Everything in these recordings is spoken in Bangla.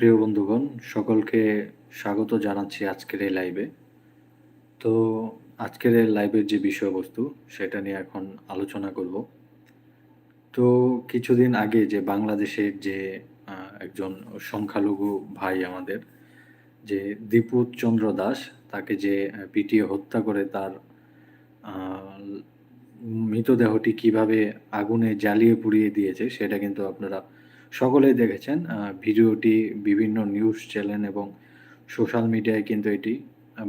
প্রিয় বন্ধুগণ, সকলকে স্বাগত জানাচ্ছি আজকের এই লাইভে। তো আজকের এই লাইভের যে বিষয়বস্তু সেটা নিয়ে এখন আলোচনা করব। তো কিছুদিন আগে যে বাংলাদেশের যে একজন সংখ্যালঘু ভাই আমাদের যে দীপুত চন্দ্র দাস তাকে যে পিটিয়ে হত্যা করে তার মৃতদেহটি কীভাবে আগুনে জ্বালিয়ে পুড়িয়ে দিয়েছে সেটা কিন্তু আপনারা সকলেই দেখেছেন। ভিডিওটি বিভিন্ন নিউজ চ্যানেল এবং সোশ্যাল মিডিয়ায় কিন্তু এটি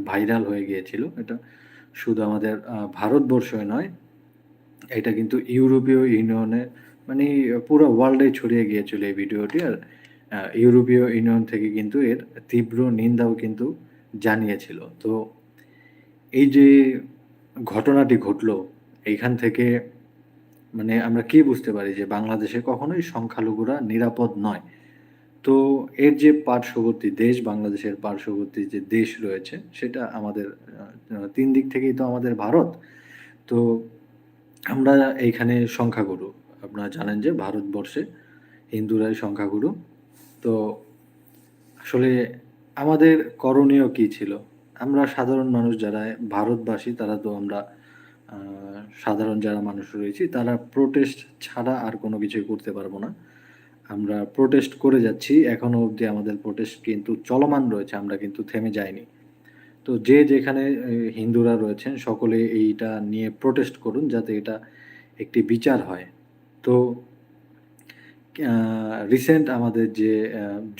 ভাইরাল হয়ে গিয়েছিল। এটা শুধু আমাদের ভারতবর্ষই নয়, এটা কিন্তু ইউরোপীয় ইউনিয়নে মানে পুরো ওয়ার্ল্ডে ছড়িয়ে গিয়েছিল এই ভিডিওটি। আর ইউরোপীয় ইউনিয়ন থেকে কিন্তু এর তীব্র নিন্দাও কিন্তু জানিয়েছিল। তো এই যে ঘটনাটি ঘটলো, এইখান থেকে মানে আমরা কি বুঝতে পারি যে বাংলাদেশে কখনোই সংখ্যালঘুরা নিরাপদ নয়। তো এর যে পার্শ্ববর্তী দেশ, বাংলাদেশের পার্শ্ববর্তী যে দেশ রয়েছে সেটা আমাদের ৩ দিক থেকেই তো আমাদের ভারত। তো আমরা এইখানে সংখ্যাগুরু। আপনারা জানেন যে ভারতবর্ষে হিন্দুরাই সংখ্যাগুরু। তো আসলে আমাদের করণীয় কি ছিল? আমরা সাধারণ মানুষ যারা ভারতবাসী তারা তো আমরা সাধারণ যারা মানুষ রয়েছি তারা প্রোটেস্ট ছাড়া আর কোনো কিছুই করতে পারব না। আমরা প্রোটেস্ট করে যাচ্ছি। এখনও অবধি আমাদের প্রোটেস্ট কিন্তু চলমান রয়েছে। আমরা কিন্তু থেমে যাইনি। তো যে যেখানে হিন্দুরা রয়েছেন সকলে এইটা নিয়ে প্রোটেস্ট করুন যাতে এটা একটি বিচার হয়। তো রিসেন্ট আমাদের যে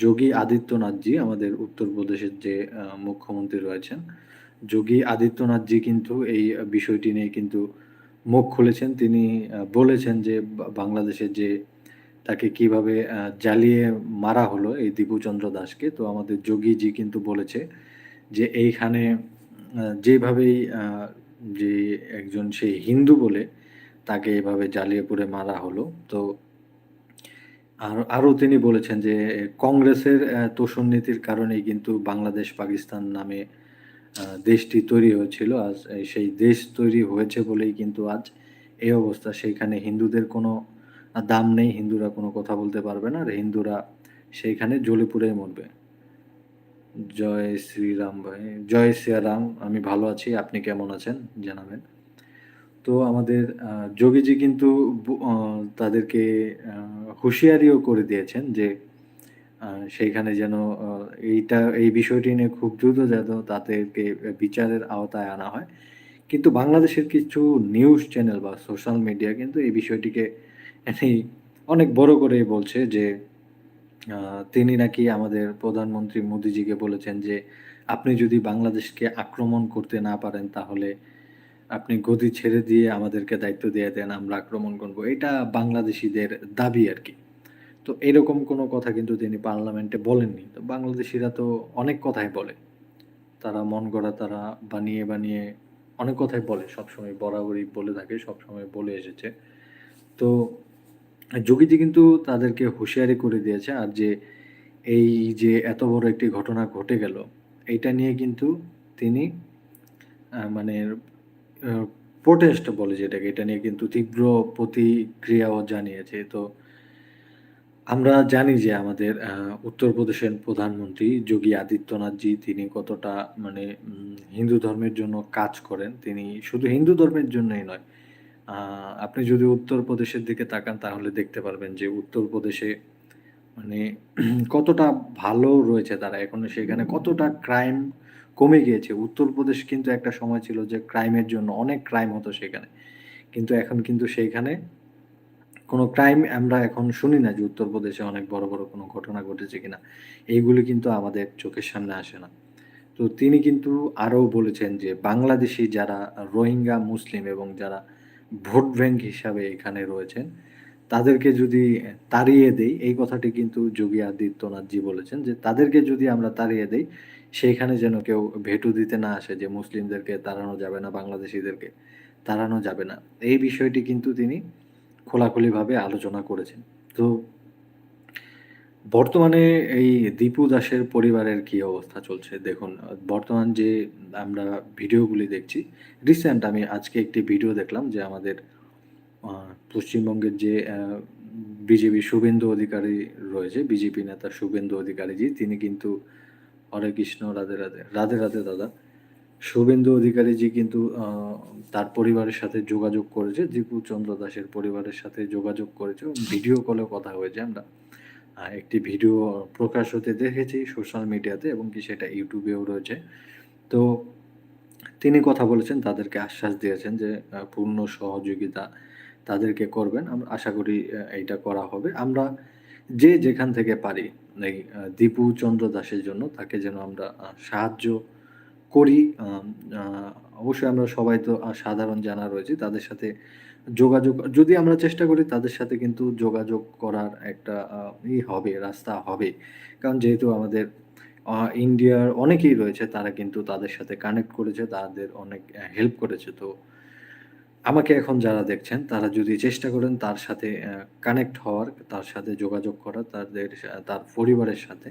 যোগী আদিত্যনাথজি আমাদের উত্তরপ্রদেশের যে মুখ্যমন্ত্রী রয়েছেন, যোগী আদিত্যনাথজি কিন্তু এই বিষয়টি নিয়ে কিন্তু মুখ খুলেছেন। তিনি বলেছেন যে বাংলাদেশে যে তাকে কীভাবে জ্বালিয়ে মারা হলো এই দীপুচন্দ্র দাসকে। তো আমাদের যোগীজি কিন্তু বলেছে যে এইখানে যেভাবেই যে একজন সে হিন্দু বলে তাকে এভাবে জ্বালিয়ে পুড়ে মারা হলো। তো আর, আরও তিনি বলেছেন যে কংগ্রেসের তোষণ নীতির কারণেই কিন্তু বাংলাদেশ পাকিস্তান নামে দেশটি তৈরি হয়েছিল। আজ সেই দেশ তৈরি হয়েছে বলেই কিন্তু আজ এই অবস্থা। সেইখানে হিন্দুদের কোনো দাম নেই। হিন্দুরা কোনো কথা বলতে পারবে না। আর হিন্দুরা সেইখানে জ্বলে পুড়েই মরবে। জয় শ্রীরাম ভাই। জয় সিয়ারাম। আমি ভালো আছি। আপনি কেমন আছেন জানাবেন। তো আমাদের যোগীজি কিন্তু তাদেরকে হুঁশিয়ারিও করে দিয়েছেন যে সেইখানে যেন এইটা এই বিষয়টি নিয়ে খুব দ্রুত যেন তাদেরকে বিচারের আওতায় আনা হয়। কিন্তু বাংলাদেশের কিছু নিউজ চ্যানেল বা সোশ্যাল মিডিয়া কিন্তু এই বিষয়টিকে অনেক বড় করেই বলছে যে তিনি নাকি আমাদের প্রধানমন্ত্রী মোদিজিকে বলেছেন যে, "আপনি যদি বাংলাদেশকে আক্রমণ করতে না পারেন তাহলে আপনি গদি ছেড়ে দিয়ে আমাদেরকে দায়িত্ব দিয়ে দেন, আমরা আক্রমণ করব।" এটা বাংলাদেশিদের দাবি আরকি। তো এরকম কোনো কথা কিন্তু তিনি পার্লামেন্টে বলেননি। তো বাংলাদেশিরা তো অনেক কথাই বলে। তারা মন গড়া তারা বানিয়ে, বানিয়ে অনেক কথাই বলে। সবসময় বরাবরই বলে থাকে, সবসময় বলে এসেছে। তো যোগীজি কিন্তু তাদেরকে হুঁশিয়ারি করে দিয়েছে। আর যে এই যে এত বড় একটি ঘটনা ঘটে গেল, এইটা নিয়ে কিন্তু তিনি মানে প্রোটেস্ট বলে যেটাকে, এটা নিয়ে কিন্তু তীব্র প্রতিক্রিয়াও জানিয়েছে। তো আমরা জানি যে আমাদের উত্তরপ্রদেশের প্রধানমন্ত্রী যোগী আদিত্যনাথজি তিনি কতটা মানে হিন্দু ধর্মের জন্য কাজ করেন। তিনি শুধু হিন্দু ধর্মের জন্যই নয়। আপনি যদি উত্তরপ্রদেশের দিকে তাকান, তাহলে দেখতে পারবেন যে উত্তরপ্রদেশে মানে কতটা ভালো রয়েছে তারা। এখন সেখানে কতটা ক্রাইম কমে গিয়েছে। উত্তরপ্রদেশ কিন্তু একটা সময় ছিল যে ক্রাইমের জন্য অনেক ক্রাইম হতো সেখানে। কিন্তু এখন কিন্তু সেইখানে কোনো ক্রাইম আমরা এখন শুনি না যে উত্তরপ্রদেশে অনেক বড়, বড় কোনো ঘটনা ঘটেছে কিনা। এইগুলি কিন্তু আমাদের চোখের সামনে আসে না। তো তিনি কিন্তু আরও বলেছেন যে বাংলাদেশী যারা রোহিঙ্গা মুসলিম এবং যারা ভোট ব্যাংক হিসাবে এখানে রয়েছেন, তাদেরকে যদি তাড়িয়ে দেই, এই কথাটি কিন্তু যোগী আদিত্যনাথজি বলেছেন যে তাদেরকে যদি আমরা তাড়িয়ে দেই, সেইখানে যেন কেউ ভেটু দিতে না আসে যে মুসলিমদেরকে তাড়ানো যাবে না, বাংলাদেশিদেরকে তাড়ানো যাবে না। এই বিষয়টি কিন্তু তিনি খোলাখুলিভাবে আলোচনা করেছেন। তো বর্তমানে এই দীপু দাসের পরিবারের কি অবস্থা চলছে? দেখুন বর্তমান যে আমরা ভিডিওগুলি দেখছি, রিসেন্ট আমি আজকে একটি ভিডিও দেখলাম যে আমাদের পশ্চিমবঙ্গের যে বিজেপি শুভেন্দু অধিকারী রয়েছে বিজেপি নেতা শুভেন্দু অধিকারীজি তিনি কিন্তু হরে কৃষ্ণ রাধে রাধে রাধে রাধে দাদা শুভেন্দু অধিকারী অধিকারীজি কিন্তু তার পরিবারের সাথে যোগাযোগ করেছে দীপু চন্দ্র দাসের পরিবারের সাথে যোগাযোগ করেছে ভিডিও কলে কথা হয়েছে আমরা। একটি ভিডিও প্রকাশ হতে দেখেছি সোশ্যাল মিডিয়াতে এবং কি সেটা ইউটিউবেও রয়েছে। তো তিনি কথা বলেছেন, তাদেরকে আশ্বাস দিয়েছেন যে পূর্ণ সহযোগিতা তাদেরকে করবেন। আমরা আশা করি এইটা করা হবে। আমরা যে যেখান থেকে পারি দীপু চন্দ্র দাসের জন্য তাকে যেন আমরা সাহায্য করি অবশ্যই আমরা সবাই তো সাধারণ জানা রয়েছে তাদের সাথে যোগাযোগ, যদি আমরা চেষ্টা করি তাদের সাথে কিন্তু যোগাযোগ করার একটা ই হবে, রাস্তা হবে। কারণ যেহেতু আমাদের ইন্ডিয়ার অনেকেই রয়েছে তারা কিন্তু তাদের সাথে কানেক্ট করেছে, তাদের অনেক হেল্প করেছে। তো আমাকে এখন যারা দেখছেন তারা যদি চেষ্টা করেন তার সাথে কানেক্ট হওয়ার, তার সাথে যোগাযোগ করার, তাদের, তার পরিবারের সাথে।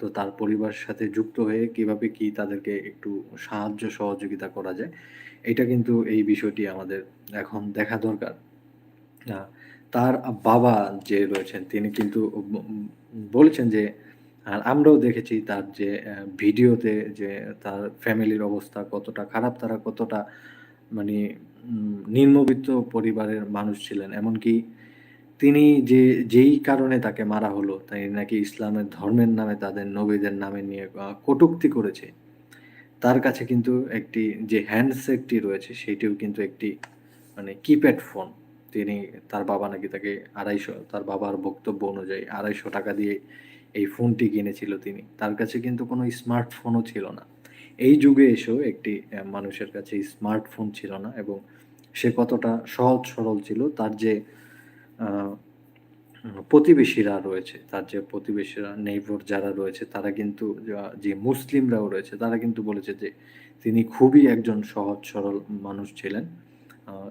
তো তার পরিবারের সাথে যুক্ত হয়ে কীভাবে কি তাদেরকে একটু সাহায্য সহযোগিতা করা যায়, এটা কিন্তু এই বিষয়টি আমাদের এখন দেখা দরকার। তার বাবা যে রয়েছেন, তিনি কিন্তু বলেছেন যে, আর আমরাও দেখেছি তার যে ভিডিওতে যে তার ফ্যামিলির অবস্থা কতটা খারাপ, তারা কতটা মানে নিম্নবিত্ত পরিবারের মানুষ ছিলেন। এমনকি তিনি যে, যেই কারণে তাকে মারা হলো, তাই নাকি ইসলামের ধর্মের নামে তাদের নবীদের নামে নিয়ে কটূক্তি করেছে। তার কাছে কিন্তু একটি যে হ্যান্ডসেটটি রয়েছে সেটিও কিন্তু একটি মানে কিপ্যাড ফোন। তিনি, তার বাবা নাকি তাকে আড়াইশো, তার বাবার বক্তব্য অনুযায়ী আড়াইশো টাকা দিয়ে এই ফোনটি কিনেছিল তিনি। তার কাছে কিন্তু কোনো স্মার্টফোনও ছিল না। এই যুগে এসেও একটি মানুষের কাছে স্মার্টফোন ছিল না এবং সে কতটা সহজ সরল ছিল, তার যে প্রতিবেশীরা রয়েছে, তার যে প্রতিবেশীরা, নেইবর যারা রয়েছে, তারা কিন্তু, যে মুসলিমরাও রয়েছে, তারা কিন্তু বলেছে যে তিনি খুবই একজন সহজ, সরল মানুষ ছিলেন।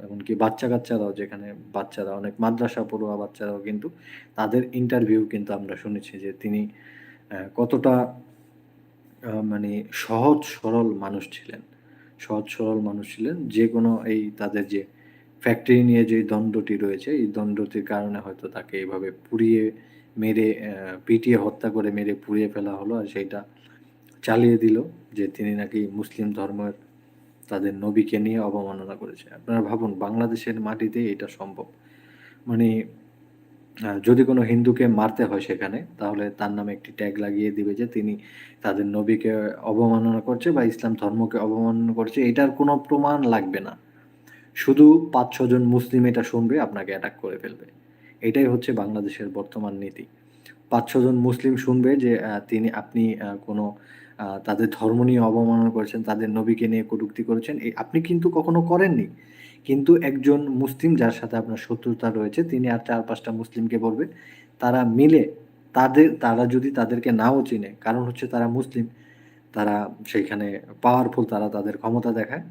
এমনকি বাচ্চা কাচ্চারাও যেখানে বাচ্চারা অনেক মাদ্রাসা পড়ুয়া বাচ্চারাও কিন্তু, তাদের ইন্টারভিউ কিন্তু আমরা শুনেছি যে তিনি কতটা মানে সহজ, সরল মানুষ ছিলেন। সহজ, সরল মানুষ ছিলেন, যে কোনো এই তাদের যে ফ্যাক্টরি নিয়ে যে দ্বন্দ্বটি রয়েছে, এই দ্বন্দ্বটির কারণে হয়তো তাকে এভাবে পুড়িয়ে মেরে পিটিয়ে হত্যা করে মেরে পুড়িয়ে ফেলা হলো আর সেইটা চালিয়ে দিল যে তিনি নাকি মুসলিম ধর্মের তাদের নবীকে নিয়ে অবমাননা করেছে। আপনারা ভাবুন, বাংলাদেশের মাটিতে এটা সম্ভব। মানে যদি কোনো হিন্দুকে মারতে হয় সেখানে, তাহলে তার নামে একটি ট্যাগ লাগিয়ে দিবে যে তিনি তাদের নবীকে অবমাননা করছে বা ইসলাম ধর্মকে অবমাননা করছে। এটার কোনো প্রমাণ লাগবে না। শুধু পাঁচ ছজন মুসলিম এটা শুনবে, আপনাকে অ্যাটাক করে ফেলবে। এটাই হচ্ছে বাংলাদেশের বর্তমান নীতি। পাঁচ ছজন মুসলিম শুনবে যে তিনি, আপনি কোনো তাদের ধর্ম নিয়ে অবমাননা করেছেন, তাদের নবীকে নিয়ে কটূক্তি করেছেন আপনি কিন্তু কখনো করেননি। কিন্তু একজন মুসলিম যার সাথে আপনার শত্রুতা রয়েছে, তিনি আর চার পাঁচটা মুসলিমকে বলবে, তারা মিলে তাদের, তারা যদি তাদেরকে নাও চিনে, কারণ হচ্ছে তারা মুসলিম, তারা সেইখানে পাওয়ারফুল তারা তাদের ক্ষমতা দেখায়।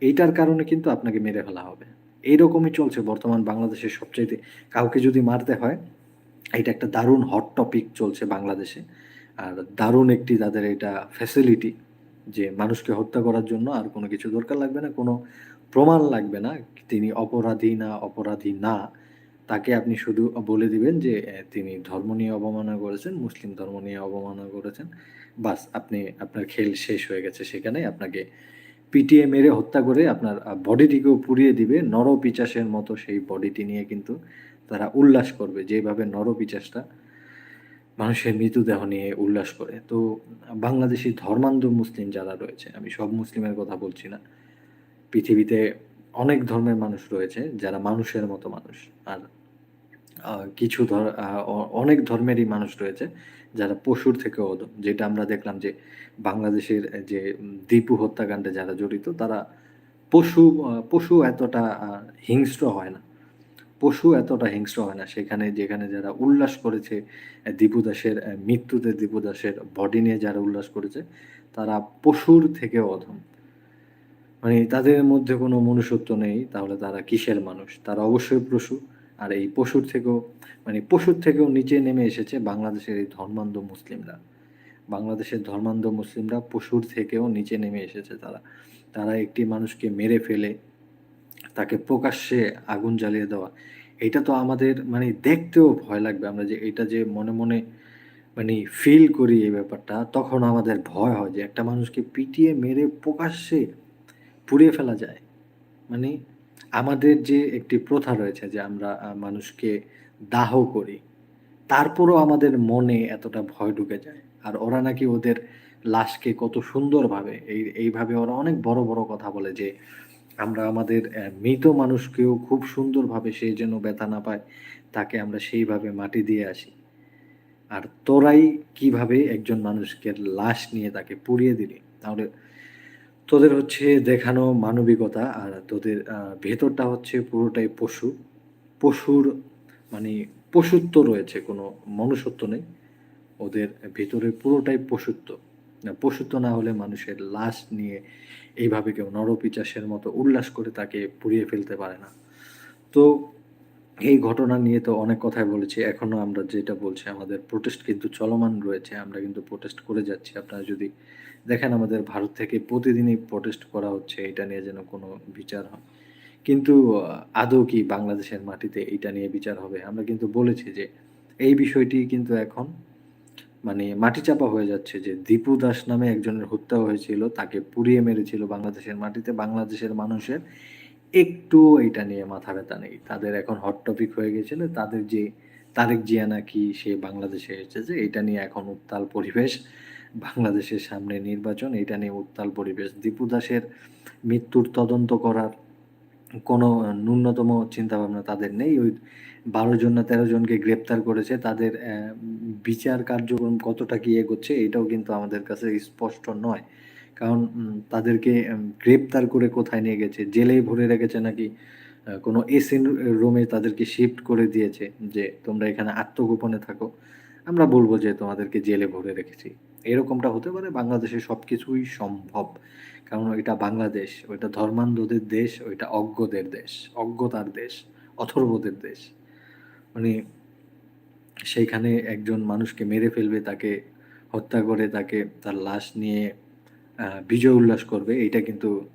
এইটার কারণে কিন্তু আপনাকে মেরে ফেলা হবে। এইরকমই চলছে বর্তমান বাংলাদেশের সবচাইতে। কাউকে যদি মারতে হয়, এটা একটা দারুণ হট টপিক চলছে বাংলাদেশে। আর দারুণ একটি তাদের এটা ফ্যাসিলিটি যে মানুষকে হত্যা করার জন্য আর কোনো কিছু দরকার লাগবে না, কোনো প্রমাণ লাগবে না। তিনি অপরাধী না অপরাধী না। তাকে আপনি শুধু বলে দিবেন যে তিনি ধর্ম নিয়ে অবমাননা করেছেন, মুসলিম ধর্ম নিয়ে অবমাননা করেছেন। বাস, আপনি, আপনার খেল শেষ হয়ে গেছে সেখানে আপনাকে পিটিয়ে মেরে হত্যা করে আপনার বডিটিকেও পুড়িয়ে দিবে। নরপিচাসের মতো সেই বডিটি নিয়ে কিন্তু তারা উল্লাস করবে, যেভাবে নরপিচাসটা মানুষের মৃতদেহ নিয়ে উল্লাস করে। তো বাংলাদেশি ধর্মান্ধ মুসলিম যারা রয়েছে, আমি সব মুসলিমের কথা বলছি না, পৃথিবীতে অনেক ধর্মের মানুষ রয়েছে যারা মানুষের মতো মানুষ। আর কিছু ধর অনেক ধর্মেরই মানুষ রয়েছে যারা পশুর থেকে অধম যেটা আমরা দেখলাম যে বাংলাদেশের যে দীপু হত্যাকাণ্ডে যারা জড়িত তারা পশু পশু এতটা হিংস্র হয় না। পশু এতটা হিংস্র হয় না। সেখানে, যেখানে যারা উল্লাস করেছে দীপু দাসের মৃত্যুতে দীপু দাসের বডি নিয়ে যারা উল্লাস করেছে, তারা পশুর থেকে অধম। মানে তাদের মধ্যে কোনো মনুষ্যত্ব নেই, তাহলে তারা কিসের মানুষ? তারা অবশ্যই পশু। আর এই পশুর থেকেও মানে পশুর থেকেও নিচে নেমে এসেছে বাংলাদেশের এই ধর্মান্ধ মুসলিমরা। বাংলাদেশের ধর্মান্ধ মুসলিমরা পশুর থেকেও নিচে নেমে এসেছে তারা। তারা একটি মানুষকে মেরে ফেলে তাকে প্রকাশ্যে আগুন জ্বালিয়ে দেওয়া। এটা তো আমাদের মানে দেখতেও ভয় লাগবে আমরা যে এটা যে মনে, মনে মানে ফিল করি এই ব্যাপারটা তখন আমাদের ভয় হয় যে একটা মানুষকে পিটিয়ে মেরে প্রকাশ্যে পুড়িয়ে ফেলা যায়। মানে আমাদের যে একটি প্রথা রয়েছে যে আমরা মানুষকে দাহ করি। তারপরও আমাদের মনে এতটা ভয় ঢুকে যায়। আর ওরা নাকি ওদের লাশকে কত সুন্দরভাবে এই এইভাবে ওরা অনেক বড়, বড় কথা বলে যে আমরা আমাদের মৃত মানুষকেও খুব সুন্দরভাবে সে যেন ব্যথা না পায়, তাকে আমরা সেইভাবে মাটি দিয়ে আসি। আর তোরাই কীভাবে একজন মানুষকে লাশ নিয়ে তাকে পুড়িয়ে দিলি? তাহলে তোদের হচ্ছে দেখানো মানবিকতা আর তোদের ভেতরটা হচ্ছে পুরোটাই পশু। পশুর মানে পশুত্ব রয়েছে, কোনো মনুষ্যত্ব নেই। ওদের ভেতরে পুরোটাই পশুত্ব। পশুত্ব না হলে মানুষের লাশ নিয়ে এইভাবে কেউ নরপিশাচের মতো উল্লাস করে তাকে পুড়িয়ে ফেলতে পারে না। তো এই ঘটনা নিয়ে তো অনেক কথাই বলেছি। এখনও আমরা যেটা বলছি আমাদের প্রোটেস্ট কিন্তু চলমান রয়েছে। আমরা কিন্তু প্রোটেস্ট করে যাচ্ছি। আপনারা যদি দেখেন আমাদের ভারত থেকে প্রতিদিনই প্রোটেস্ট করা হচ্ছে, এটা নিয়ে যেন কোনো বিচার হয়। কিন্তু আদৌ কি বাংলাদেশের মাটিতে এটা নিয়ে বিচার হবে? আমরা কিন্তু বলেছি যে, এই বিষয়টি কিন্তু এখন মানে মাটি চাপা হয়ে যাচ্ছে যে, দীপু দাস নামে একজনের হত্যা হয়েছিল। তাকে পুড়িয়ে মেরেছিল বাংলাদেশের মাটিতে। বাংলাদেশের মানুষের একটুও এটা নিয়ে মাথা ব্যাথা নেই। তাদের এখন হট টপিক হয়ে গেছিল। তাদের যে, তারেক জিয়া নাকি সে বাংলাদেশে এসেছে, এটা নিয়ে এখন উত্তাল পরিবেশ। বাংলাদেশের সামনে নির্বাচন এটা নিয়ে উত্তাল পরিবেশ। দীপু দাসের মৃত্যুর তদন্ত করার কোনো ন্যূনতম চিন্তাভাবনা তাদের নেই। ওই ১২ জন না ১৩ জনকে গ্রেপ্তার করেছে। তাদের বিচার কার্যক্রম কতটা কি এগোচ্ছে এটাও কিন্তু আমাদের কাছে স্পষ্ট নয়। কারণ তাদেরকে গ্রেপ্তার করে কোথায় নিয়ে গেছে? জেলেই ভরে রেখেছে নাকি কোনো এসি রুমে তাদেরকে শিফট করে দিয়েছে যে, "তোমরা এখানে আত্মগোপনে থাকো।" আমরা বলব যে, "তোমাদেরকে জেলে ভরে রেখেছি।" এরকমটা হতে পারে। বাংলাদেশে সবকিছুই সম্ভব। কারণ ওইটা বাংলাদেশ, ওইটা ধর্মান্ধদের দেশ, ওইটা অজ্ঞদের দেশ, অজ্ঞতার দেশ, অথর্বদের দেশ। মানে সেইখানে একজন মানুষকে মেরে ফেলবে, তাকে হত্যা করে তাকে তার লাশ নিয়ে বিজয় উল্লাস করবে। এইটা কিন্তু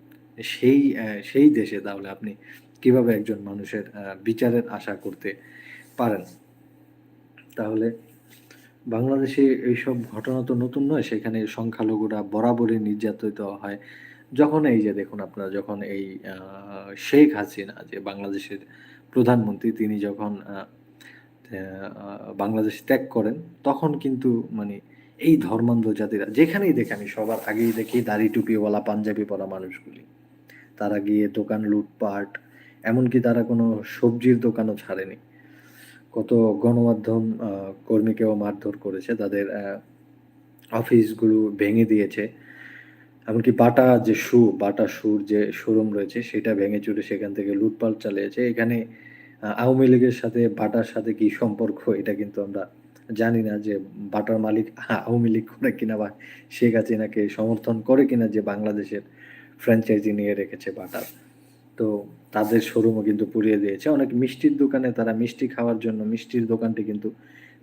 সেই সেই দেশে তাহলে আপনি কীভাবে একজন মানুষের বিচারের আশা করতে পারেন? তাহলে বাংলাদেশে এইসব ঘটনা তো নতুন নয়। সেখানে সংখ্যালঘুরা বরাবরই নির্যাতিত হয়। যখন এই যে দেখুন আপনারা যখন এই শেখ হাসিনা যে বাংলাদেশের প্রধানমন্ত্রী তিনি যখন বাংলাদেশ ত্যাগ করেন তখন কিন্তু মানে এই ধর্মান্ধ জাতিরা যেখানেই দেখি আমি সবার আগেই দেখি দাড়ি টুপিওয়ালা পাঞ্জাবি পরা মানুষগুলি। তারা গিয়ে দোকান লুটপাট, এমনকি তারা কোনো সবজির দোকানও ছাড়েনি। কত গণমাধ্যম কর্মীকেও মারধর করেছে। তাদের অফিসগুলো ভেঙে দিয়েছে। এমনকি বাটা যে শু, বাটা শুর যে শোরুম রয়েছে সেটা ভেঙে চুরে সেখান থেকে লুটপাট চালিয়েছে। এখানে আওয়ামী লীগের সাথে বাটার সাথে কি সম্পর্ক এটা কিন্তু আমরা জানি না যে বাটার মালিক আওয়ামী লীগ করে কিনা বা শেখ হাসিনাকে সমর্থন করে কিনা যে বাংলাদেশের ফ্র্যাঞ্চাইজি নিয়ে রেখেছে বাটার। তো তাদের শোরুমও কিন্তু পুড়িয়ে দিয়েছে। অনেক মিষ্টির দোকানে তারা মিষ্টি খাওয়ার জন্য মিষ্টির দোকানটি কিন্তু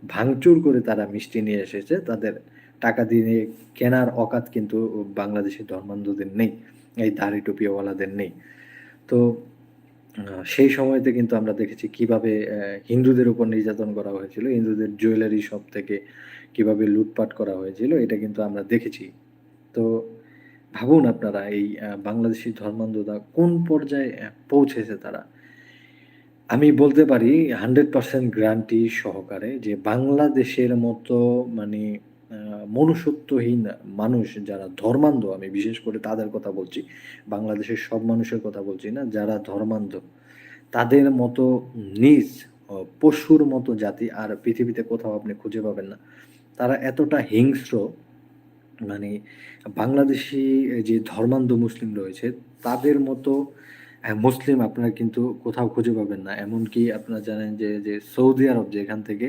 ভাঙচুর করে তারা মিষ্টি নিয়ে এসেছে। তাদের টাকা দিয়ে কেনার অকাত কিন্তু বাংলাদেশের ধর্মান্ধদের নেই। এই দাড়ি টুপিওয়ালাদের নেই। তো সেই সময়তে কিন্তু আমরা দেখেছি কীভাবে হিন্দুদের উপর নির্যাতন করা হয়েছিল। হিন্দুদের জুয়েলারি শপ থেকে কীভাবে লুটপাট করা হয়েছিল, এটা কিন্তু আমরা দেখেছি। তো ভাবুন আপনারা এই বাংলাদেশী ধর্মান্ধতা কোন পর্যায়ে পৌঁছেছে তারা। আমি বলতে পারি 100% গ্রান্টি সহকারে যে বাংলাদেশের মতো মানে মনুষ্যত্বহীন মানুষ যারা ধর্মান্ধ, আমি বিশেষ করে তাদের কথা বলছি। বাংলাদেশের সব মানুষের কথা বলছি না। যারা ধর্মান্ধ, তাদের মতো নিজ পশুর মতো জাতি, আর পৃথিবীতে কোথাও আপনি খুঁজে পাবেন না। তারা এতটা হিংস্র মানে বাংলাদেশি যে ধর্মান্ধ মুসলিম রয়েছে তাদের মতো মুসলিম আপনারা কিন্তু কোথাও খুঁজে পাবেন না। এমনকি আপনারা জানেন যে, যে সৌদি আরব যেখান থেকে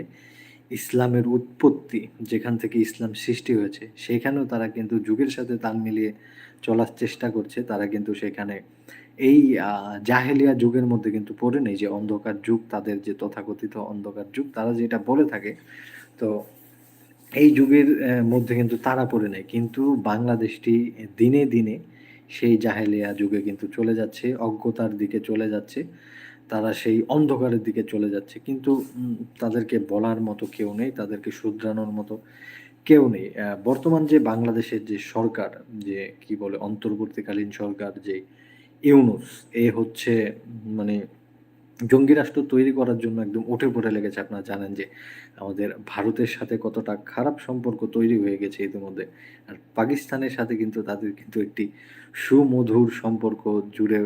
ইসলামের উৎপত্তি, যেখান থেকে ইসলাম সৃষ্টি হয়েছে, সেখানেও তারা কিন্তু যুগের সাথে তাল মিলিয়ে চলার চেষ্টা করছে। তারা কিন্তু সেখানে এই জাহেলিয়া যুগের মধ্যে কিন্তু পড়ে নেই যে অন্ধকার যুগ তাদের যে তথাকথিত অন্ধকার যুগ তারা যেটা বলে থাকে। তো এই যুগের মধ্যে কিন্তু তারা পড়ে নাই। কিন্তু বাংলাদেশটি দিনে, দিনে সেই জাহেলিয়া যুগে কিন্তু চলে যাচ্ছে, অজ্ঞতার দিকে চলে যাচ্ছে। তারা সেই অন্ধকারের দিকে চলে যাচ্ছে কিন্তু তাদেরকে বলার মতো কেউ নেই তাদেরকে শুধরানোর মতো কেউ নেই বর্তমান যে বাংলাদেশের যে সরকার যে কি বলে অন্তর্বর্তীকালীন সরকার যে ইউনুস এ হচ্ছে মানে জঙ্গি রাষ্ট্র তৈরি করার জন্য একদম উঠে পড়ে লেগেছে। আপনারা জানেন যে আমাদের ভারতের সাথে কতটা খারাপ সম্পর্ক তৈরি হয়ে গেছে ইতিমধ্যে। আর পাকিস্তানের সাথে কিন্তু তাদের কিন্তু একটি সুমধুর সম্পর্ক জুড়ে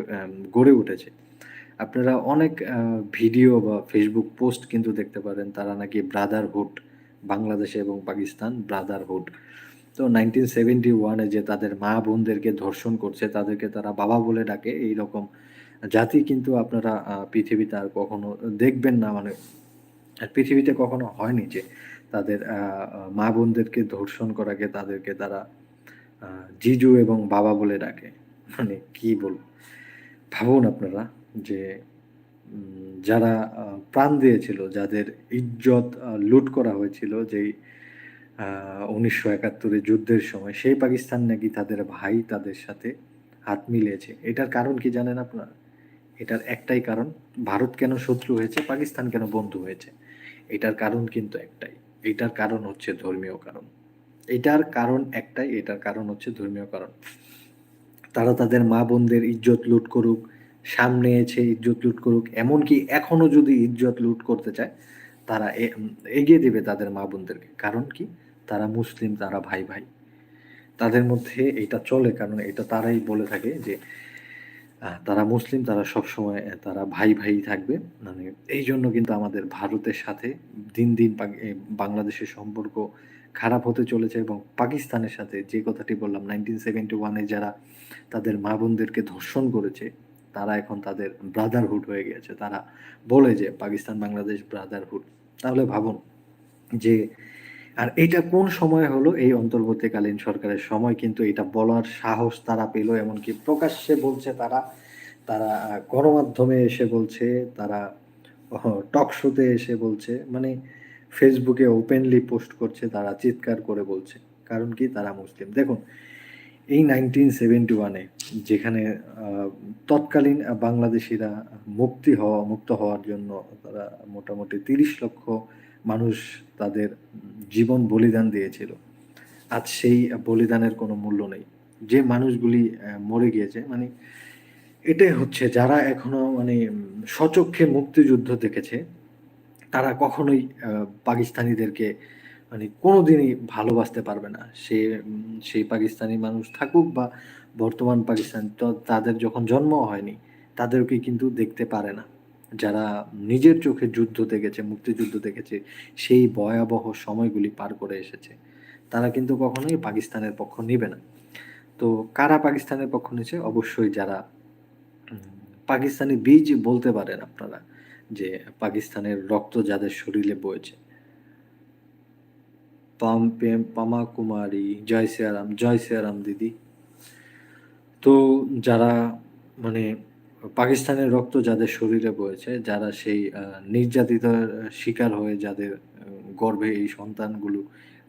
গড়ে উঠেছে। আপনারা অনেক ভিডিও বা ফেসবুক পোস্ট কিন্তু দেখতে পারেন। তারা নাকি ব্রাদারহুড বাংলাদেশ এবং পাকিস্তান ব্রাদারহুড তো নাইনটিন সেভেন্টি ওয়ানে যে তাদের মা বোনদেরকে ধর্ষণ করছে, তাদেরকে তারা বাবা বলে ডাকে এই রকম জাতি কিন্তু আপনারা পৃথিবীতে আর কখনো দেখবেন না। মানে পৃথিবীতে কখনো হয়নি যে তাদের মা বোনদেরকে ধর্ষণ করাকে তাদেরকে তারা জিজু এবং বাবা বলে ডাকে। মানে কি বলব ভাবুন আপনারা যে যারা প্রাণ দিয়েছিল, যাদের ইজ্জত লুট করা হয়েছিল, যেই উনিশশো একাত্তরের যুদ্ধের সময়, সেই পাকিস্তান নাকি তাদের ভাই তাদের সাথে হাত মিলিয়েছে। এটার কারণ কি জানেন আপনারা? এটার একটাই কারণ, ভারত কেন শত্রু হয়েছে, পাকিস্তান কেন বন্ধু হয়েছে? এটার কারণ কিন্তু একটাই। এটার কারণ হচ্ছে ধর্মীয় কারণ। এটার কারণ একটাই, এটার কারণ হচ্ছে ধর্মীয় কারণ। তারা তাদের মা বোনদের ইজ্জত লুট করুক, সামনে এসে ইজ্জত লুট করুক, এমনকি এখনও যদি ইজ্জত লুট করতে চায়, তারা এগিয়ে দেবে তাদের মা বোনদেরকে। কারণ কি? তারা মুসলিম, তারা ভাই ভাই তাদের মধ্যে এটা চলে, কারণ এটা তারাই বলে থাকে যে তারা মুসলিম, তারা সবসময় তারা ভাই ভাই থাকবে। মানে এই জন্য কিন্তু আমাদের ভারতের সাথে দিন দিন বাংলাদেশের সম্পর্ক খারাপ হতে চলেছে এবং পাকিস্তানের সাথে যে কথাটি বললাম নাইনটিন সেভেন্টি ওয়ানে যারা তাদের মা বোনদেরকে ধর্ষণ করেছে, তারা এখন তাদের ব্রাদারহুড হয়ে গেছে। তারা বলে যে পাকিস্তান বাংলাদেশ ব্রাদারহুড তাহলে ভাবুন যে আর এটা কোন সময় হলো? এই অন্তর্বর্তীকালীন সরকারের সময় কিন্তু এটা বলার সাহস তারা পেল, এমনকি প্রকাশ্যে বলছে তারা তারা গণমাধ্যমে এসে বলছে, তারা টক শোতে এসে বলছে মানে ফেসবুকে ওপেনলি পোস্ট করছে, তারা চিৎকার করে বলছে। কারণ কি? তারা মুসলিম। দেখুন, এই নাইনটিন সেভেন্টি ওয়ানে যেখানে তৎকালীন বাংলাদেশিরা মুক্তি হওয়া, মুক্ত হওয়ার জন্য তারা মোটামুটি তিরিশ লক্ষ মানুষ তাদের জীবন বলিদান দিয়েছিল। আজ সেই বলিদানের কোনো মূল্য নেই। যে মানুষগুলি মরে গিয়েছে মানে এটাই হচ্ছে যারা এখনও মানে উম, স্বচক্ষে মুক্তিযুদ্ধ দেখেছে তারা কখনোই পাকিস্তানিদেরকে মানে কোনোদিনই ভালোবাসতে পারবে না। সে সেই পাকিস্তানি মানুষ থাকুক বা বর্তমান পাকিস্তান তাদের যখন জন্ম হয়নি তাদেরকে কিন্তু দেখতে পারে না। যারা নিজের চোখে যুদ্ধ দেখেছে, মুক্তিযুদ্ধ দেখেছে, সেই ভয়াবহ সময়গুলি পার করে এসেছে। তারা কিন্তু কখনোই পাকিস্তানের পক্ষ নেবে না। তো কারা পাকিস্তানের পক্ষ নিচ্ছে অবশ্যই যারা পাকিস্তানি বীজ বলতে পারেন আপনারা যে পাকিস্তানের রক্ত যাদের শরীরে বয়েছে পাম পেম পামা কুমারী, জয় সিয়ারাম জয় সিয়ারাম দিদি। তো যারা মানে পাকিস্তানের রক্ত যাদের শরীরে বয়েছে, যারা সেই নির্যাতিতার শিকার হয়ে যাদের গর্ভে এই সন্তানগুলো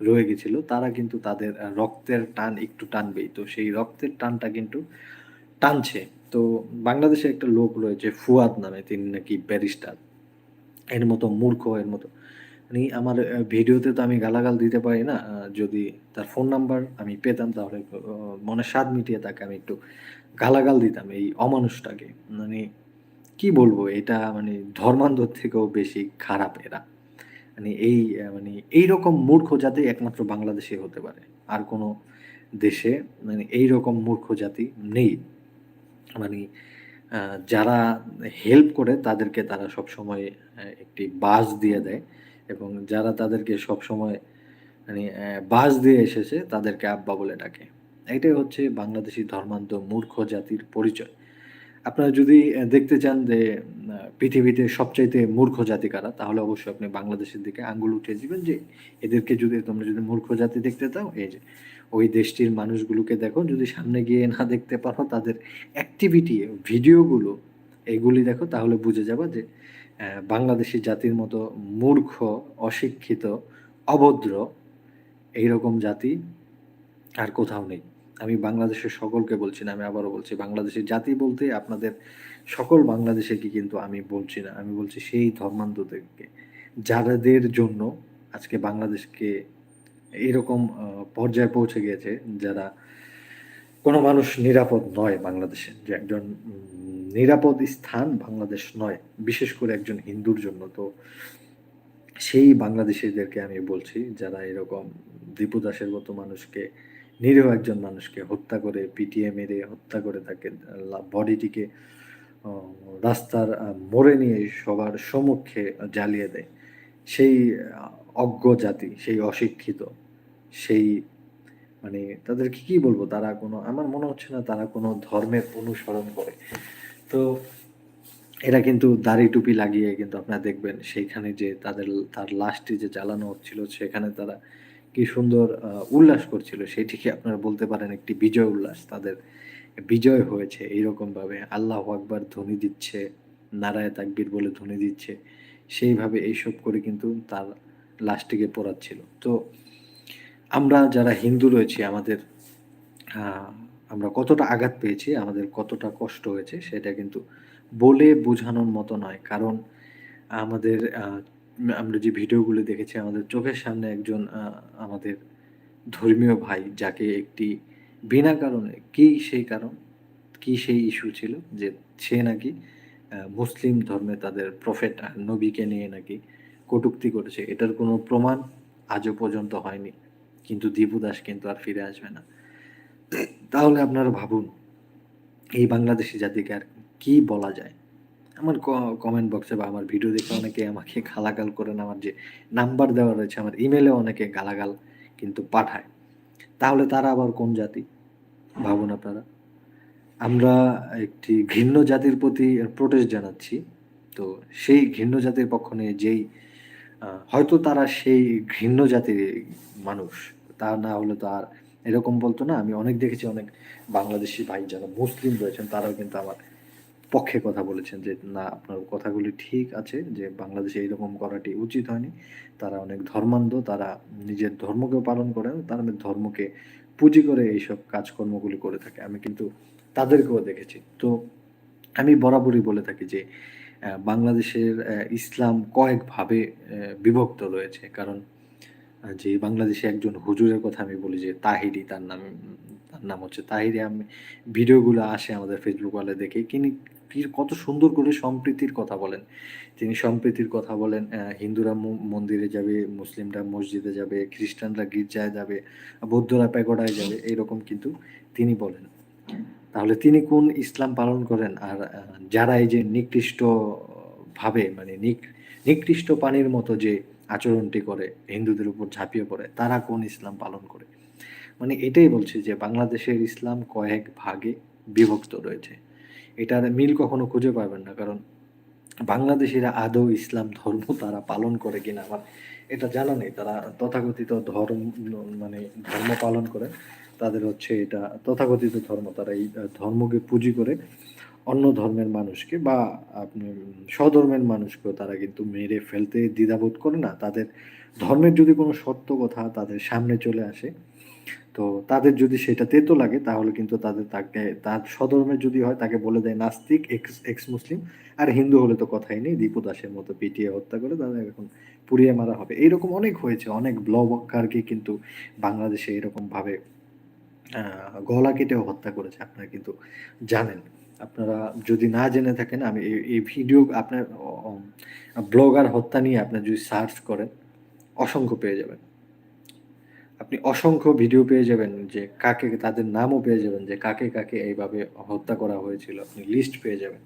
রয়ে গেছিল, তারা কিন্তু তাদের রক্তের টান একটু টানবেই। তো সেই রক্তের টানটা কিন্তু টানছে। তো বাংলাদেশে একটা লোক রয়েছে, ফুয়াদ নামে, তিনি নাকি ব্যারিস্টার। এর মতো মূর্খ, এর মতো। মানে আমার ভিডিওতে তো আমি গালাগাল দিতে পারি না যদি তার ফোন নাম্বার আমি পেতাম, তাহলে মনে স্বাদ মিটিয়ে তাকে আমি একটু গালাগাল দিতাম এই অমানুষটাকে। মানে কি বলব, এটা মানে ধর্মান্ধর থেকেও বেশি খারাপ এরা। মানে এই মানে এই রকম মূর্খ জাতি একমাত্র বাংলাদেশে হতে পারে। আর কোনো দেশে মানে এই রকম মূর্খ জাতি নেই। মানে যারা হেল্প করে তাদেরকে তারা সব সময় একটি বাস দিয়ে দেয় এবং যারা তাদেরকে সব সময় মানে বাস দিয়ে এসেছে তাদেরকে আব্বা বলে ডাকে। এটাই হচ্ছে বাংলাদেশি ধর্মান্ত মূর্খ জাতির পরিচয়। আপনারা যদি দেখতে চান যে পৃথিবীতে সবচাইতে মূর্খ জাতি কারা, তাহলে অবশ্যই আপনি বাংলাদেশের দিকে আঙ্গুল উঠে দিবেন যে, এদেরকে যদি তোমরা যদি মূর্খ জাতি দেখতে চাও, এই যে, ওই দেশটির মানুষগুলোকে দেখো, যদি সামনে গিয়ে না দেখতে পারো, তাদের অ্যাক্টিভিটি ভিডিওগুলো, এগুলি দেখো, তাহলে বুঝে যাবে যে বাংলাদেশি জাতির মতো মূর্খ, অশিক্ষিত, অভদ্র, এইরকম জাতি আর কোথাও নেই। আমি বাংলাদেশের সকলকে বলছি না, আমি আবারও বলছি, বাংলাদেশের জাতি বলতে আপনাদের সকল বাংলাদেশিকে কিন্তু আমি বলছি না। আমি বলছি সেই ধর্মান্ধদেরকে। যাদের জন্য আজকে বাংলাদেশকে এরকম পর্যায়ে পৌঁছে গিয়েছে যারা কোনো মানুষ নিরাপদ নয় বাংলাদেশে। যে একজন নিরাপদ স্থান বাংলাদেশ নয়। বিশেষ করে একজন হিন্দুর জন্য। তো সেই বাংলাদেশিদেরকে আমি বলছি যারা এরকম দীপু দাসের মতো মানুষকে নিরীহ একজন মানুষকে হত্যা করে পিটিয়ে মেরে হত্যা করে তাকে বডিটিকে রাস্তার মোড়ে নিয়ে সবার সম্মুখে জ্বালিয়ে দেয়। সেই অজ্ঞ জাতি, সেই অশিক্ষিত, সেই মানে তাদেরকে কি বলব? তারা কোনো আমার মনে হচ্ছে না তারা কোনো ধর্মের অনুসরণ করে। তো এরা কিন্তু দাড়ি টুপি লাগিয়ে কিন্তু আপনারা দেখবেন সেইখানে যে তাদের তার লাশটি যে জ্বালানো হচ্ছিল সেখানে তারা কি সুন্দর উল্লাস করছিল। সেটিকে আপনারা বলতে পারেন একটি বিজয় উল্লাস। তাদের বিজয় হয়েছে এইরকমভাবে আল্লাহু আকবার ধ্বনি দিচ্ছে, নারায়ে তাকবীর বলে ধ্বনি দিচ্ছে। সেইভাবে এইসব করে কিন্তু তার লাশটিকে পড়াচ্ছিল তো আমরা যারা হিন্দু রয়েছি আমাদের আমরা কতটা আঘাত পেয়েছি, আমাদের কতটা কষ্ট হয়েছে সেটা কিন্তু বলে বোঝানোর মতো নয়। কারণ আমাদের আমরা যে ভিডিওগুলো দেখেছি, আমাদের চোখের সামনে একজন আমাদের ধর্মীয় ভাই যাকে একটি বিনা কারণে, কি সেই কারণ? কি সেই ইস্যু ছিল? যে সে নাকি মুসলিম ধর্মে তাদের প্রফেট আ নবীকে নিয়ে নাকি কটূক্তি করেছে। এটার কোনো প্রমাণ আজও পর্যন্ত হয়নি। কিন্তু দীপু দাস কিন্তু আর ফিরে আসবে না। তাহলে আপনারা ভাবুন, এই বাংলাদেশি জাতিকে আর কি বলা যায়? আমার কমেন্ট বক্সে বা আমার ভিডিও দেখে অনেকে আমাকে গালাগাল করেন। আমার যে নাম্বার দেওয়া রয়েছে, আমার ইমেইলেও অনেকে গালাগাল কিন্তু পাঠায়। তাহলে তারা আবার কোন জাতি? ভাবুন আপনারা। আমরা একটি ঘৃণ্য জাতির প্রতি প্রোটেস্ট জানাচ্ছি। তো সেই ঘৃণ্য জাতির পক্ষ নিয়ে যেই হয়তো তারা সেই ঘৃণ্য জাতির মানুষ। তা না হলে তো আর এরকম বলতো না। আমি অনেক দেখেছি, অনেক বাংলাদেশি ভাই যারা মুসলিম রয়েছেন, তারাও কিন্তু আমার পক্ষে কথা বলেছেন যে, "না আপনার কথাগুলি ঠিক আছে যে বাংলাদেশে এরকম করাটি উচিত হয়নি।" তারা অনেক ধর্মান্ধ, তারা নিজের ধর্মকেও পালন করে তারা ধর্মকে পুঁজি করে এইসব কাজকর্মগুলি করে থাকে। আমি কিন্তু তাদেরকেও দেখেছি। তো আমি বরাবরই বলে থাকি যে বাংলাদেশের ইসলাম কয়েকভাবে বিভক্ত রয়েছে। কারণ যে বাংলাদেশে একজন হুজুরের কথা আমি বলি যে তাহিরি তার নাম তার নাম হচ্ছে তাহিরি আমি ভিডিওগুলো আসে আমাদের ফেসবুক ওয়ালে দেখে তিনি কত সুন্দর করে সম্প্রীতির কথা বলেন। তিনি সম্প্রীতির কথা বলেন। হিন্দুরা মন্দিরে যাবে, মুসলিমরা মসজিদে যাবে, খ্রিস্টানরা গির্জায় যাবে, বৌদ্ধরা প্যাগোডায় যাবে। এরকম কিন্তু তিনি বলেন। তাহলে তিনি কোন ইসলাম পালন করেন? আর যারা এই যে নিকৃষ্ট ভাবে মানে নিক নিকৃষ্ট পানির মতো যে আচরণটি করে হিন্দুদের উপর ঝাঁপিয়ে পড়ে, তারা কোন ইসলাম পালন করে? মানে এটাই বলছি যে বাংলাদেশের ইসলাম কয়েক ভাগে বিভক্ত রয়েছে। এটার মিল কখনো খুঁজে পাবেন না। কারণ বাংলাদেশিরা আদৌ ইসলাম ধর্ম তারা পালন করে কিনা আমার এটা জানা নেই। তারা তথাকথিত ধর্ম মানে ধর্ম পালন করে। তাদের হচ্ছে এটা তথাকথিত ধর্ম। তারা এই ধর্মকে পুঁজি করে অন্য ধর্মের মানুষকে বা আপনি স্বধর্মের মানুষকেও তারা কিন্তু মেরে ফেলতে দ্বিধাবোধ করে না। তাদের ধর্মের যদি কোনো সত্য কথা তাদের সামনে চলে আসে, তো তাদের যদি সেটা তেতো লাগে তাহলে কিন্তু তাদের তাকে তার স্বধর্মের যদি হয় তাকে বলে দেয় নাস্তিক, এক্স এক্স মুসলিম। আর হিন্দু হলে তো কথাই নেই। দীপু দাসের মতো পিটিয়ে হত্যা করে তাদের এখন পুড়িয়ে মারা হবে। এইরকম অনেক হয়েছে। অনেক ব্লগারকে কিন্তু বাংলাদেশে এরকমভাবে গলা কেটেও হত্যা করেছে। আপনারা কিন্তু জানেন। আপনারা যদি না জেনে থাকেন আমি এই ভিডিও আপনার ব্লগার হত্যা নিয়ে আপনারা যদি সার্চ করেন অসংখ্য পেয়ে যাবেন। আপনি অসংখ্য ভিডিও পেয়ে যাবেন যে কাকে তাদের নামও পেয়ে যাবেন যে কাকে, কাকে এইভাবে হত্যা করা হয়েছিল। আপনি লিস্ট পেয়ে যাবেন।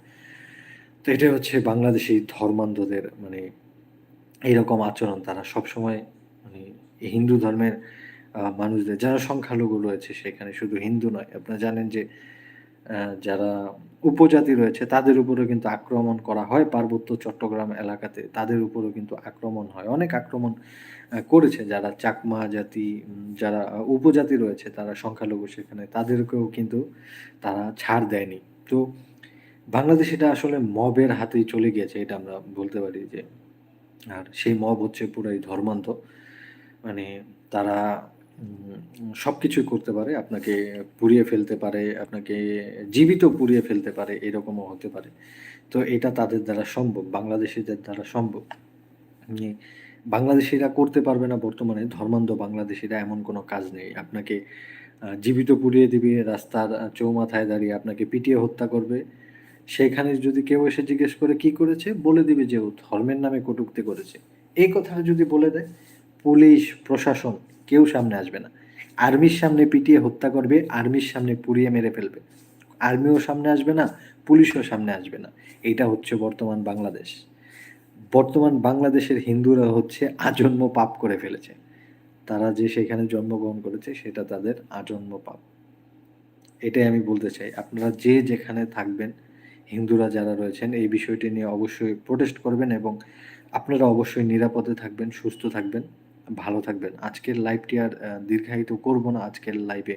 তো এটা হচ্ছে বাংলাদেশি ধর্মান্ধদের মানে এইরকম আচরণ। তারা সবসময় মানে হিন্দু ধর্মের মানুষদের যারা সংখ্যালঘু রয়েছে সেখানে শুধু হিন্দু নয়। আপনারা জানেন যে যারা উপজাতি রয়েছে তাদের উপরেও কিন্তু আক্রমণ করা হয় পার্বত্য চট্টগ্রাম এলাকাতে। তাদের উপরেও কিন্তু আক্রমণ হয়। অনেক আক্রমণ করেছে যারা চাকমা জাতি, যারা উপজাতি রয়েছে তারা সংখ্যালঘু সেখানে তাদেরকেও কিন্তু তারা ছাড় দেয়নি। তো বাংলাদেশ এটা আসলে মবের হাতেই চলে গিয়েছে এটা আমরা বলতে পারি যে আর সেই মব হচ্ছে পুরাই ধর্মান্ত মানে তারা উম সবকিছুই করতে পারে। আপনাকে পুড়িয়ে ফেলতে পারে, আপনাকে জীবিত পুড়িয়ে ফেলতে পারে, এরকমও হতে পারে। তো এটা তাদের দ্বারা সম্ভব। বাংলাদেশীদের দ্বারা সম্ভব। উম বাংলাদেশীরা করতে পারবে না বর্তমানে ধর্মান্ধ বাংলাদেশিরা এমন কোনো কাজ নেই। আপনাকে জীবিত পুড়িয়ে দিবে, রাস্তার চৌমাথায় দাঁড়িয়ে আপনাকে পিটিয়ে হত্যা করবে। সেখানে যদি কেউ এসে জিজ্ঞেস করে, "কি করেছে?" বলে দিবে যে, "ও ধর্মের নামে কটূক্তি করেছে।" এই কথাটা যদি বলে দেয়, পুলিশ, প্রশাসন কেউ সামনে আসবে না। আর্মির সামনে পিটিয়ে হত্যা করবে, আর্মির সামনে পুড়িয়ে মেরে ফেলবে। আর্মিও সামনে আসবে না, পুলিশও সামনে আসবে না। এটা হচ্ছে বর্তমান বাংলাদেশ। বর্তমান বাংলাদেশের হিন্দুরা হচ্ছে আজন্ম পাপ করে ফেলেছে। তারা যে সেখানে জন্মগ্রহণ করেছে সেটা তাদের আজন্ম পাপ। এটাই আমি বলতে চাই। আপনারা যে যেখানে থাকবেন, হিন্দুরা যারা রয়েছেন এই বিষয়টি নিয়ে অবশ্যই প্রোটেস্ট করবেন এবং আপনারা অবশ্যই নিরাপদে থাকবেন, সুস্থ থাকবেন, ভালো থাকবেন। আজকের লাইভটি আর দীর্ঘায়িত করব না আজকের লাইভে।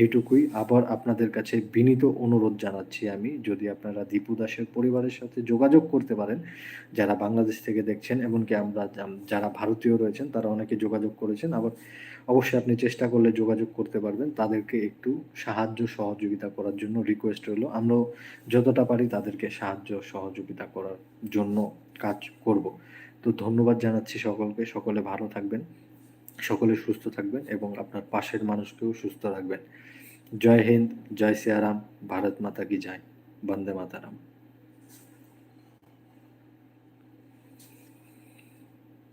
এইটুকুই। আবার আপনাদের কাছে বিনীত অনুরোধ জানাচ্ছি আমি, যদি আপনারা দীপু দাসের পরিবারের সাথে যোগাযোগ করতে পারেন, যারা বাংলাদেশ থেকে দেখছেন এমনকি আমরা যারা ভারতীয় রয়েছেন তারা অনেকে যোগাযোগ করেছেন। আবার অবশ্যই আপনি চেষ্টা করলে যোগাযোগ করতে পারবেন। তাদেরকে একটু সাহায্য সহযোগিতা করার জন্য রিকোয়েস্ট রইল আমরাও যতটা পারি তাদেরকে সাহায্য সহযোগিতা করার জন্য কাজ করব। তো ধন্যবাদ জানাচ্ছি সকলকে। সকলে ভালো থাকবেন, সকলে সুস্থ থাকবেন এবং আপনার পাশের মানুষকেও সুস্থ রাখবেন। জয় হিন্দ, জয় সিয়ারাম, ভারত মাতা কি জয়, বন্দে মাতরম।